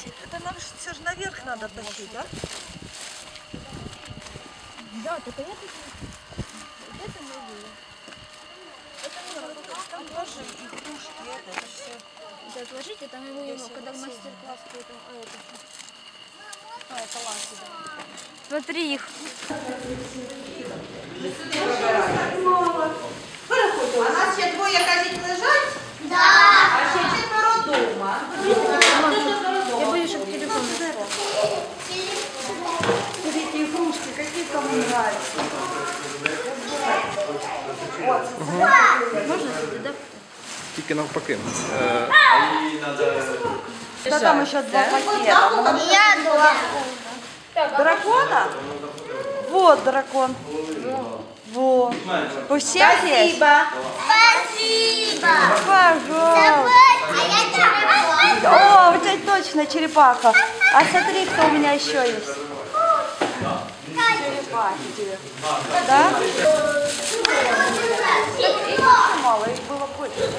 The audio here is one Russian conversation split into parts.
тащить? Это нам все же наверх надо тащить, а? Да, только тут не- это не было. Там тоже игрушки, это, это все. Это отложите, там его, его когда в мастер-класс какой-то, а это. А, это лампы, да. Смотри их. А нас ще двоє кажуть лежать? Да. А ще четверо дома. Я боюсь, чтобы телефон не упал. Смотрите, игрушки, какие кому нравятся. Можно сюда, да? Тільки навпаки. Е, Да там еще два пакета. Я дома. Дракона? Вот дракон. Вот. У всех есть? Спасибо. Пожалуйста. А. О, у тебя точно черепаха. А смотри, кто у меня еще есть. Черепахи тебе. Да? Мало, их было больше.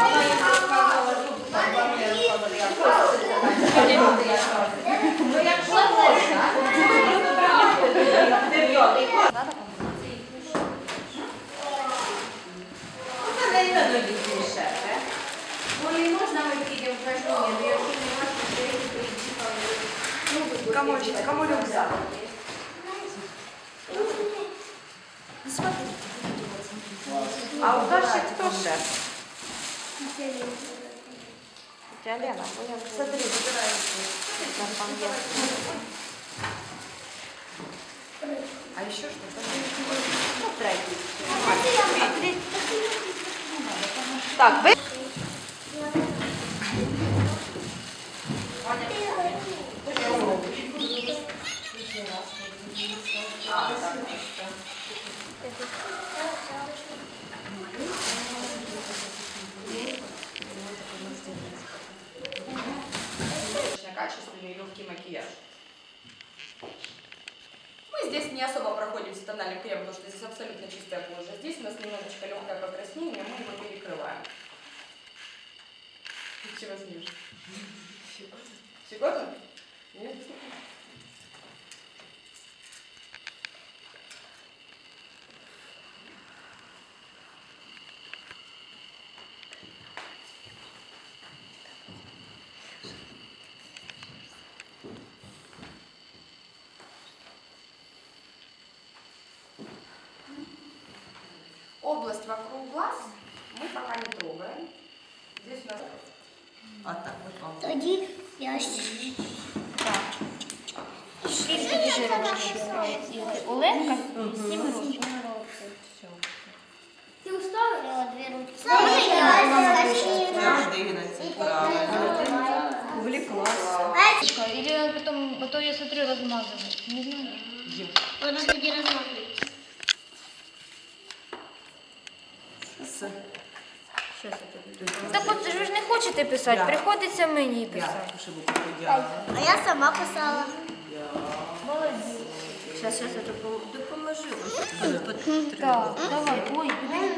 Це но можна, то я приїхала. Кому, кому рюкзак? А у Даши кто шеф? Тетя Лена, смотри, выбирай. Там там есть. А еще что-то? Ну, третий. Так, вы... качественный легкий макияж. Мы здесь не особо проходим с тональным кремом, потому что здесь абсолютно чистая кожа. Здесь у нас немножечко легкое покраснение, мы его перекрываем. Ты чего смеешься? Щекотно? Нет? Область вокруг глаз мы пока не трогаем. Здесь у нас А так, от вам. Тоді я Оленка, 7 років. Ти уставила дві руки. Завжди на ці правильно. Увлеклась. Или он потом, а то я смотрю, размазывает. Не знаю. Вона тоді Так от ви ж не хочете писати, Я. приходиться мені Я писати. пишу букву я. А я сама писала. Зараз, зараз я допоможу. Так, давай. Ой, Не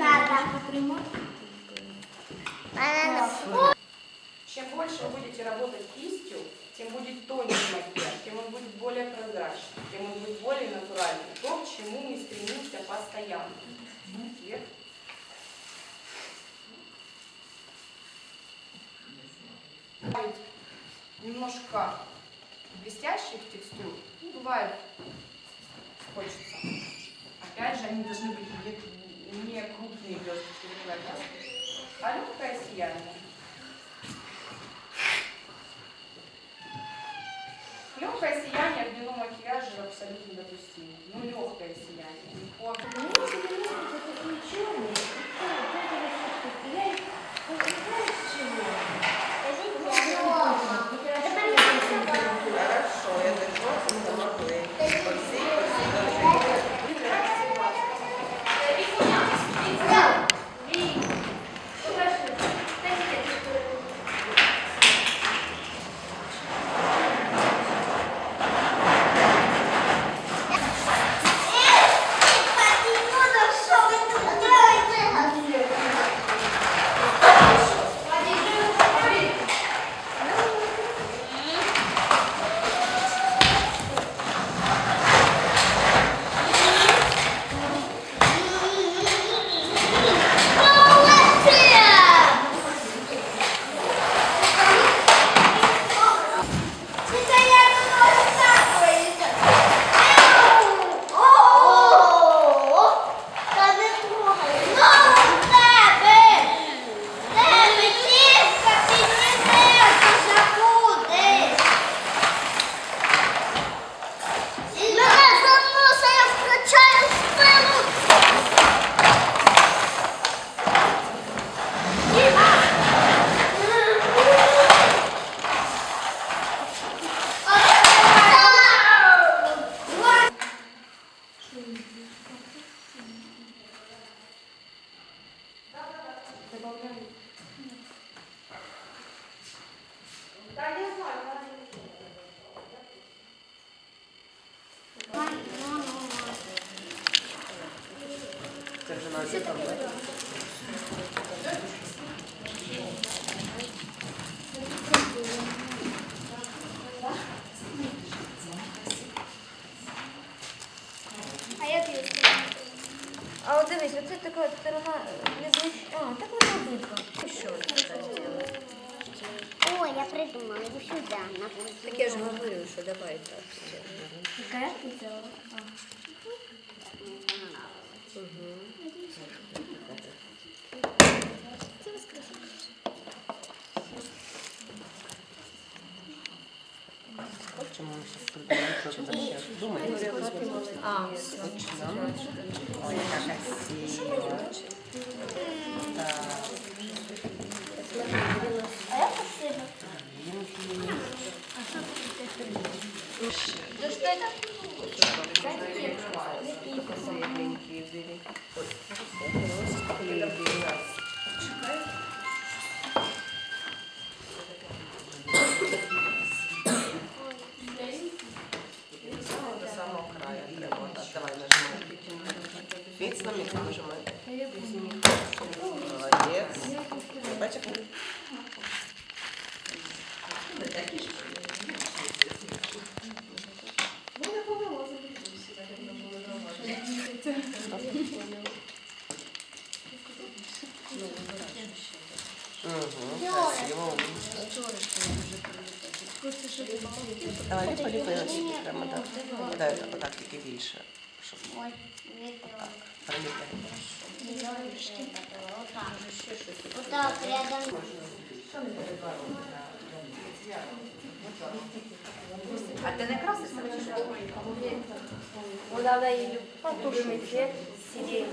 Чем больше вы будете работать кистью, тем будет тоньше макияж, тем он будет более прозрачный, тем он будет более натуральный. То, к чему мы стремимся постоянно. Немножко блестящих текстур. Ну, бывает, хочется. Опять же, они должны быть не, не крупные блестки, а легкое сияние. Легкое сияние в дневном макияже А як її А от дивись, оце така сторона не ближче. А, так вона видно. Що це таке зробила? О, я придумала, його сюди, на вулицю. Так я ж говорю, що давай так. Взяла? Чому ми зараз придумаємо, що це таке? Думаєте? А, Ой, яка красива. Бачиш? Угу, красиво, умничка. Давай, ліпо, ліпо, ліпо, прямо так. Дай так, отак, тільки більше. Ой, Вот так, рядом. А ты не красишь? Вот она и любит. Потушный цвет, сирень.